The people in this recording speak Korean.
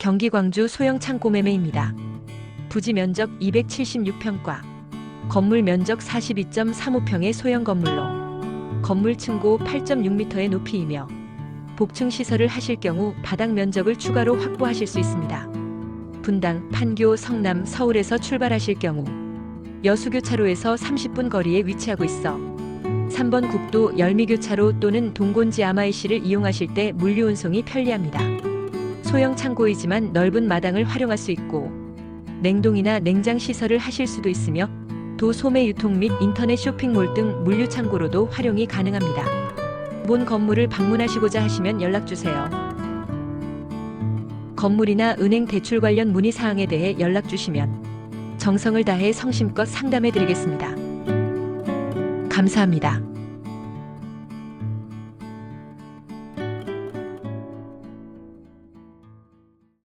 경기 광주 소형 창고 매매입니다. 부지 면적 276평과 건물 면적 42.35평의 소형 건물로 건물 층고 8.6m의 높이이며 복층 시설을 하실 경우 바닥 면적을 추가로 확보하실 수 있습니다. 분당, 판교, 성남, 서울에서 출발하실 경우 여수교차로에서 30분 거리에 위치하고 있어 3번 국도 열미교차로 또는 동곤지 아마이시를 이용하실 때 물류 운송이 편리합니다. 소형 창고이지만 넓은 마당을 활용할 수 있고 냉동이나 냉장 시설을 하실 수도 있으며 도 소매 유통 및 인터넷 쇼핑몰 등 물류 창고로도 활용이 가능합니다. 본 건물을 방문하시고자 하시면 연락 주세요. 건물이나 은행 대출 관련 문의 사항에 대해 연락 주시면 정성을 다해 성심껏 상담해 드리겠습니다. 감사합니다.